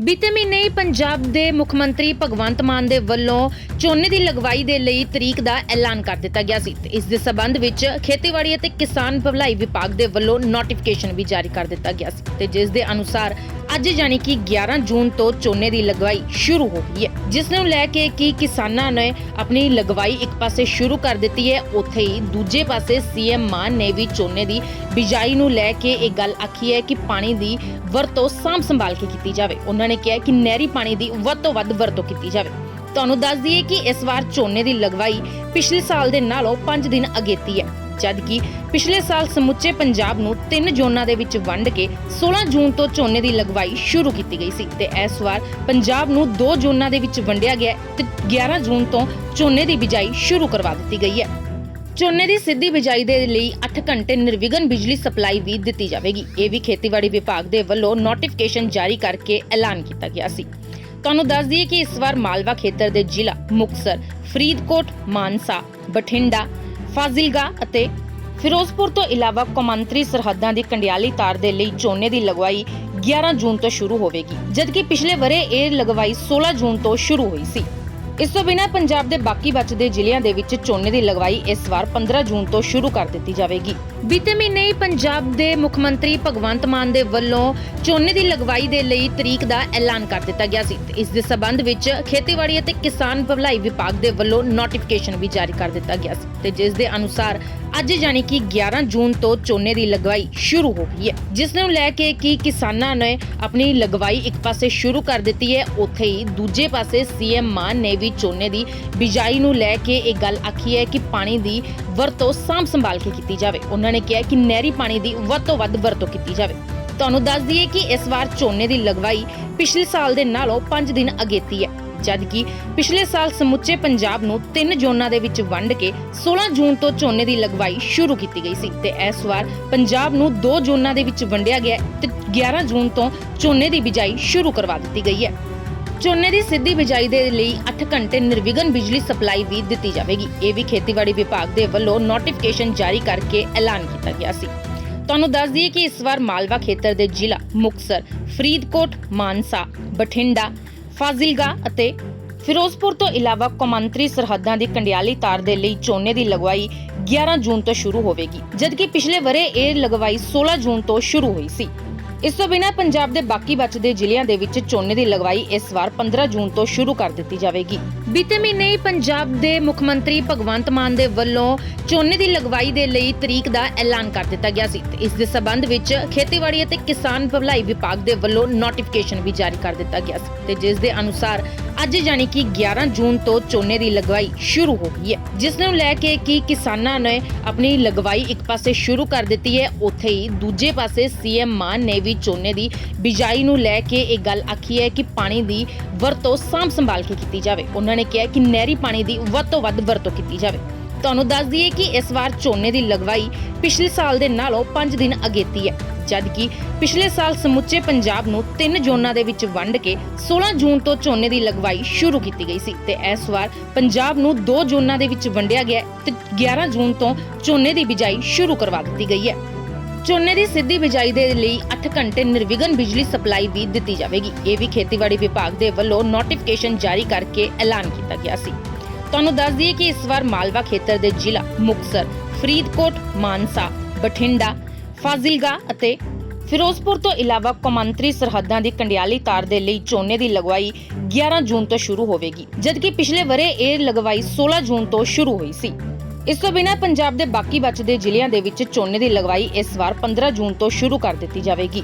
ਬੀਤੇ ਮਹੀਨੇ ਹੀ ਪੰਜਾਬ ਦੇ ਮੁੱਖ ਮੰਤਰੀ ਭਗਵੰਤ ਮਾਨ ਦੇ ਵੱਲੋਂ ਝੋਨੇ ਦੀ ਲਗਵਾਈ ਦੇ ਲਈ ਤਰੀਕ ਦਾ ਐਲਾਨ ਕਰ ਦਿੱਤਾ ਗਿਆ ਸੀ ਇਸ ਦੇ ਸਬੰਧ ਵਿੱਚ ਖੇਤੀਬਾੜੀ ਅਤੇ ਕਿਸਾਨ ਭਲਾਈ ਵਿਭਾਗ ਦੇ ਵੱਲੋਂ ਨੋਟੀਫਿਕੇਸ਼ਨ ਵੀ ਜਾਰੀ ਕਰ ਦਿੱਤਾ ਗਿਆ ਸੀ ਤੇ ਜਿਸ ਦੇ ਅਨੁਸਾਰ ਅੱਜ ਯਾਨੀ ਕਿ 11 ਜੂਨ ਤੋਂ ਝੋਨੇ ਦੀ ਲਗਵਾਈ ਸ਼ੁਰੂ ਹੋ ਗਈ ਹੈ, ਜਿਸ ਨੂੰ ਲੈ ਕੇ ਕਿ ਕਿਸਾਨਾਂ ਨੇ ਆਪਣੀ ਲਗਵਾਈ ਇੱਕ ਪਾਸੇ ਸ਼ੁਰੂ ਕਰ ਦਿੱਤੀ ਹੈ, ਉੱਥੇ ਹੀ ਦੂਜੇ ਪਾਸੇ ਸੀਐਮ ਮਾਨ ਨੇ ਵੀ ਝੋਨੇ ਦੀ ਬਿਜਾਈ ਨੂੰ ਲੈ ਕੇ ਇਹ ਗੱਲ ਆਖੀ ਹੈ ਕਿ ਪਾਣੀ ਦੀ ਵਰਤੋਂ ਸਾਂਭ ਸੰਭਾਲ ਕੇ ਕੀਤੀ ਜਾਵੇ। ਉਹਨਾਂ ਨੇ ਕਿਹਾ ਕਿ ਨਹਿਰੀ ਪਾਣੀ ਦੀ ਵੱਧ ਤੋਂ ਵੱਧ ਵਰਤੋਂ ਕੀਤੀ ਜਾਵੇ। ਤੁਹਾਨੂੰ ਦੱਸ ਦਈਏ ਕਿ ਇਸ ਵਾਰ ਝੋਨੇ ਦੀ ਲਗਵਾਈ ਪਿਛਲੇ ਸਾਲ ਦੇ ਨਾਲੋਂ 5 ਦਿਨ ਅਗੇਤੀ ਹੈ। ਜਦਕਿ ਪਿਛਲੇ ਸਾਲ ਸਮੁੱਚੇ ਪੰਜਾਬ ਨੂੰ ਤਿੰਨ ਜ਼ੋਨਾਂ ਦੇ ਵਿੱਚ ਵੰਡ ਕੇ 16 ਜੂਨ ਤੋਂ ਝੋਨੇ ਦੀ ਲਗਵਾਈ ਸ਼ੁਰੂ ਕੀਤੀ ਗਈ ਸੀ ਤੇ ਇਸ ਵਾਰ ਪੰਜਾਬ ਨੂੰ ਦੋ ਜ਼ੋਨਾਂ ਦੇ ਵਿੱਚ ਵੰਡਿਆ ਗਿਆ ਤੇ 11 ਜੂਨ ਤੋਂ ਝੋਨੇ ਦੀ ਬਿਜਾਈ ਸ਼ੁਰੂ ਕਰਵਾ ਦਿੱਤੀ ਗਈ ਹੈ। ਝੋਨੇ ਦੀ ਸਿੱਧੀ ਬਿਜਾਈ ਦੇ ਲਈ 8 ਘੰਟੇ ਨਿਰਵਿਘਨ ਬਿਜਲੀ ਸਪਲਾਈ ਵੀ ਦਿੱਤੀ ਜਾਵੇਗੀ। ਇਹ ਵੀ ਖੇਤੀਬਾੜੀ ਵਿਭਾਗ ਦੇ ਵੱਲੋਂ ਨੋਟੀਫਿਕੇਸ਼ਨ ਜਾਰੀ ਕਰਕੇ ਐਲਾਨ ਕੀਤਾ ਗਿਆ ਸੀ। ਤੁਹਾਨੂੰ ਦੱਸ ਦਈਏ ਕਿ ਇਸ ਵਾਰ ਮਾਲਵਾ ਖੇਤਰ ਦੇ ਜ਼ਿਲ੍ਹਾ ਮੁਕਤਸਰ, ਫਰੀਦਕੋਟ, ਮਾਨਸਾ, ਬਠਿੰਡਾ ਫਾਜ਼ਿਲਗਾ ਅਤੇ ਫਿਰੋਜ਼ਪੁਰ ਤੋਂ ਇਲਾਵਾ ਕੌਮਾਂਤਰੀ ਸਰਹੱਦਾਂ ਦੀ ਕੰਡਿਆਲੀ ਤਾਰ ਦੇ ਲਈ ਝੋਨੇ ਦੀ ਲਗਵਾਈ 11 ਜੂਨ ਤੋਂ ਸ਼ੁਰੂ ਹੋਵੇਗੀ, ਜਦਕਿ ਪਿਛਲੇ ਵਰੇ ਇਹ ਲਗਵਾਈ 16 ਜੂਨ ਤੋਂ ਸ਼ੁਰੂ ਹੋਈ ਸੀ। ਇਸ ਤੋਂ ਬਿਨਾਂ ਪੰਜਾਬ ਦੇ ਬਾਕੀ ਬਚਦੇ ਜ਼ਿਲ੍ਹਿਆਂ ਦੇ ਵਿੱਚ ਝੋਨੇ ਦੀ ਲਗਵਾਈ ਇਸ ਵਾਰ 15 ਜੂਨ ਤੋਂ ਸ਼ੁਰੂ ਕਰ ਦਿੱਤੀ ਜਾਵੇਗੀ। ਬੀਤੇ ਮਹੀਨੇ ਹੀ ਪੰਜਾਬ ਦੇ ਮੁੱਖ ਮੰਤਰੀ ਭਗਵੰਤ ਮਾਨ ਦੇ ਵੱਲੋਂ ਝੋਨੇ ਦੀ ਲਗਵਾਈ ਦੇ ਲਈ ਤਰੀਕ ਦਾ ਐਲਾਨ ਕਰ ਦਿੱਤਾ ਗਿਆ ਸੀ। ਇਸ ਦੇ ਸਬੰਧ ਵਿੱਚ ਖੇਤੀਬਾੜੀ ਅਤੇ ਕਿਸਾਨ ਭਲਾਈ ਵਿਭਾਗ ਦੇ ਵੱਲੋਂ ਨੋਟੀਫਿਕੇਸ਼ਨ ਵੀ ਜਾਰੀ ਕਰ ਦਿੱਤਾ ਗਿਆ ਸੀ। ਤੇ ਜਿਸ ਦੇ ਅਨੁਸਾਰ ਅੱਜ ਯਾਨੀ ਕਿ 11 ਜੂਨ ਤੋਂ ਝੋਨੇ ਦੀ ਲਗਵਾਈ ਸ਼ੁਰੂ ਹੋ ਗਈ ਹੈ, ਜਿਸ ਨੂੰ ਲੈ ਕੇ ਕਿ ਕਿਸਾਨਾਂ ਨੇ ਆਪਣੀ ਲਗਵਾਈ ਇੱਕ ਪਾਸੇ ਸ਼ੁਰੂ ਕਰ ਦਿੱਤੀ ਹੈ, ਉੱਥੇ ਹੀ ਦੂਜੇ ਪਾਸੇ ਸੀਐਮ ਮਾਨ ਨੇ ਵੀ ਝੋਨੇ ਦੀ ਬਿਜਾਈ ਨੂੰ ਲੈ ਕੇ ਇਹ ਗੱਲ ਆਖੀ ਹੈ ਕਿ ਪਾਣੀ ਦੀ ਵਰਤੋਂ ਸਾਂਭ ਸੰਭਾਲ ਕੇ ਕੀਤੀ ਜਾਵੇ। ਉਹਨਾਂ ਨੇ ਕਿਹਾ ਕਿ ਨਹਿਰੀ ਪਾਣੀ ਦੀ ਵੱਧ ਤੋਂ ਵੱਧ ਵਰਤੋਂ ਕੀਤੀ ਜਾਵੇ। ਤੁਹਾਨੂੰ ਦੱਸ ਦਈਏ ਕਿ ਇਸ ਵਾਰ ਝੋਨੇ ਦੀ ਲਗਵਾਈ ਪਿਛਲੇ ਸਾਲ ਦੇ ਨਾਲੋਂ 5 ਦਿਨ ਅਗੇਤੀ ਹੈ। ਜਦਕਿ ਪਿਛਲੇ ਸਾਲ ਸਮੁੱਚੇ ਪੰਜਾਬ ਨੂੰ ਤਿੰਨ ਜ਼ੋਨਾਂ ਦੇ ਵਿੱਚ ਵੰਡ ਕੇ 16 ਜੂਨ ਤੋਂ ਝੋਨੇ ਦੀ ਲਗਵਾਈ ਸ਼ੁਰੂ ਕੀਤੀ ਗਈ ਸੀ ਤੇ ਇਸ ਵਾਰ ਪੰਜਾਬ ਨੂੰ ਦੋ ਜ਼ੋਨਾਂ ਦੇ ਵਿੱਚ ਵੰਡਿਆ ਗਿਆ ਤੇ 11 ਜੂਨ ਤੋਂ ਝੋਨੇ ਦੀ ਬਿਜਾਈ ਸ਼ੁਰੂ ਕਰਵਾ ਦਿੱਤੀ ਗਈ ਹੈ। ਝੋਨੇ ਦੀ ਸਿੱਧੀ ਬਿਜਾਈ ਦੇ ਲਈ 8 ਘੰਟੇ ਨਿਰਵਿਘਨ ਬਿਜਲੀ ਸਪਲਾਈ ਵੀ ਦਿੱਤੀ ਜਾਵੇਗੀ। ਇਹ ਵੀ ਖੇਤੀਬਾੜੀ ਵਿਭਾਗ ਦੇ ਵੱਲੋਂ ਨੋਟੀਫਿਕੇਸ਼ਨ ਜਾਰੀ ਕਰਕੇ ਐਲਾਨ ਕੀਤਾ ਗਿਆ ਸੀ। ਤੁਹਾਨੂੰ ਦੱਸ ਦਈਏ ਕਿ ਇਸ ਵਾਰ ਮਾਲਵਾ ਖੇਤਰ ਦੇ ਜ਼ਿਲ੍ਹਾ ਮੁਕਤਸਰ, ਫਰੀਦਕੋਟ, ਮਾਨਸਾ, ਬਠਿੰਡਾ ਫਾਜ਼ਿਲਗਾ ਅਤੇ ਫਿਰੋਜ਼ਪੁਰ ਤੋਂ ਇਲਾਵਾ ਕੌਮਾਂਤਰੀ ਸਰਹੱਦਾਂ ਦੀ ਕੰਡਿਆਲੀ ਤਾਰ ਦੇ ਲਈ ਝੋਨੇ ਦੀ ਲਗਵਾਈ 11 ਜੂਨ ਤੋਂ ਸ਼ੁਰੂ ਹੋਵੇਗੀ, ਜਦਕਿ ਪਿਛਲੇ ਵਰੇ ਇਹ ਲਗਵਾਈ 16 ਜੂਨ ਤੋਂ ਸ਼ੁਰੂ ਹੋਈ ਸੀ। ਇਸ ਤੋਂ ਬਿਨਾਂ ਪੰਜਾਬ ਦੇ ਬਾਕੀ ਬਚਦੇ ਜ਼ਿਲ੍ਹਿਆਂ ਦੇ ਵਿੱਚ ਝੋਨੇ ਦੀ ਲਗਵਾਈ ਇਸ ਵਾਰ 15 ਜੂਨ ਤੋਂ ਸ਼ੁਰੂ ਕਰ ਦਿੱਤੀ ਜਾਵੇਗੀ। ਬੀਤੇ ਮਹੀਨੇ ਹੀ ਪੰਜਾਬ ਦੇ ਮੁੱਖ ਮੰਤਰੀ ਭਗਵੰਤ ਮਾਨ ਦੇ ਵੱਲੋਂ ਝੋਨੇ ਦੀ ਲਗਵਾਈ ਦੇ ਲਈ ਤਰੀਕ ਦਾ ਐਲਾਨ ਕਰ ਦਿੱਤਾ ਗਿਆ ਸੀ ਇਸ ਦੇ ਸਬੰਧ ਵਿੱਚ ਖੇਤੀਬਾੜੀ ਅਤੇ ਕਿਸਾਨ ਭਲਾਈ ਵਿਭਾਗ ਦੇ ਵੱਲੋਂ ਨੋਟੀਫਿਕੇਸ਼ਨ ਵੀ ਜਾਰੀ ਕਰ ਦਿੱਤਾ ਗਿਆ ਸੀ ਤੇ ਜਿਸ ਦੇ ਅਨੁਸਾਰ ਅੱਜ ਯਾਨੀ ਕਿ 11 ਜੂਨ ਤੋਂ ਝੋਨੇ ਦੀ ਲਗਵਾਈ ਸ਼ੁਰੂ ਹੋ ਗਈ ਹੈ। ਜਿਸ ਨੂੰ ਲੈ ਕੇ ਕਿ ਕਿਸਾਨਾਂ ਨੇ ਆਪਣੀ ਲਗਵਾਈ ਇੱਕ ਪਾਸੇ ਸ਼ੁਰੂ ਕਰ ਦਿੱਤੀ ਹੈ, ਉੱਥੇ ਹੀ ਦੂਜੇ ਪਾਸੇ ਸੀਐਮ ਮਾਨ ਨੇ ਵੀ ਝੋਨੇ ਦੀ ਬਿਜਾਈ ਨੂੰ ਲੈ ਕੇ ਇਹ ਗੱਲ ਆਖੀ ਹੈ ਕਿ ਪਾਣੀ ਦੀ ਵਰਤੋਂ ਸਾਂਭ ਸੰਭਾਲ ਕੇ ਕੀਤੀ ਜਾਵੇ। ਉਹਨਾਂ ਨੇ ਕਿਹਾ ਕਿ ਨਹਿਰੀ ਪਾਣੀ ਦੀ ਵੱਧ ਤੋਂ ਵੱਧ ਵਰਤੋਂ ਕੀਤੀ ਜਾਵੇ। ਤੁਹਾਨੂੰ ਦੱਸ ਦਈਏ ਕਿ ਇਸ ਵਾਰ ਝੋਨੇ ਦੀ ਲਗਵਾਈ ਪਿਛਲੇ ਸਾਲ ਦੇ ਨਾਲੋਂ 5 ਦਿਨ ਅਗੇਤੀ ਹੈ। ਜਦਕਿ ਪਿਛਲੇ ਸਾਲ ਸਮੁੱਚੇ ਪੰਜਾਬ ਨੂੰ ਤਿੰਨ ਜ਼ੋਨਾਂ ਦੇ ਵਿੱਚ ਵੰਡ ਕੇ 16 ਜੂਨ ਤੋਂ ਝੋਨੇ ਦੀ ਲਗਵਾਈ ਸ਼ੁਰੂ ਕੀਤੀ ਗਈ ਸੀ ਤੇ ਇਸ ਵਾਰ ਪੰਜਾਬ ਨੂੰ ਦੋ ਜ਼ੋਨਾਂ ਦੇ ਵਿੱਚ ਵੰਡਿਆ ਗਿਆ ਤੇ 11 ਜੂਨ ਤੋਂ ਝੋਨੇ ਦੀ ਬਿਜਾਈ ਸ਼ੁਰੂ ਕਰਵਾ ਦਿੱਤੀ ਗਈ ਹੈ। ਝੋਨੇ ਦੀ ਸਿੱਧੀ ਬਿਜਾਈ ਦੇ ਲਈ 8 ਘੰਟੇ ਨਿਰਵਿਘਨ ਬਿਜਲੀ ਸਪਲਾਈ ਵੀ ਦਿੱਤੀ ਜਾਵੇਗੀ। ਇਹ ਵੀ ਖੇਤੀਬਾੜੀ ਵਿਭਾਗ ਦੇ ਵੱਲੋਂ ਨੋਟੀਫਿਕੇਸ਼ਨ ਜਾਰੀ ਕਰਕੇ ਐਲਾਨ ਕੀਤਾ ਗਿਆ ਸੀ। ਤੁਹਾਨੂੰ ਦੱਸ ਦਈਏ ਕਿ ਇਸ ਵਾਰ ਮਾਲਵਾ ਖੇਤਰ ਦੇ ਜ਼ਿਲ੍ਹਾ ਮੁਕਤਸਰ, ਫਰੀਦਕੋਟ, ਮਾਨਸਾ, ਬਠਿੰਡਾ ਫਾਜ਼ਿਲਗਾ ਅਤੇ ਫਿਰੋਜ਼ਪੁਰ ਤੋਂ ਇਲਾਵਾ ਕੌਮਾਂਤਰੀ ਸਰਹੱਦਾਂ ਦੀ ਕੰਡਿਆਲੀ ਤਾਰ ਦੇ ਲਈ ਝੋਨੇ ਦੀ ਲਗਵਾਈ 11 ਜੂਨ ਤੋਂ ਸ਼ੁਰੂ ਹੋਵੇਗੀ, ਜਦਕਿ ਪਿਛਲੇ ਵਰੇ ਇਹ ਲਗਵਾਈ 16 ਜੂਨ ਤੋਂ ਸ਼ੁਰੂ ਹੋਈ ਸੀ। ਇਸ ਤੋਂ ਬਿਨਾਂ ਪੰਜਾਬ ਦੇ ਬਾਕੀ ਬਚਦੇ ਜ਼ਿਲ੍ਹਿਆਂ ਦੇ ਵਿੱਚ ਝੋਨੇ ਦੀ ਲਗਵਾਈ ਇਸ ਵਾਰ 15 ਜੂਨ ਤੋਂ ਸ਼ੁਰੂ ਕਰ ਦਿੱਤੀ ਜਾਵੇਗੀ।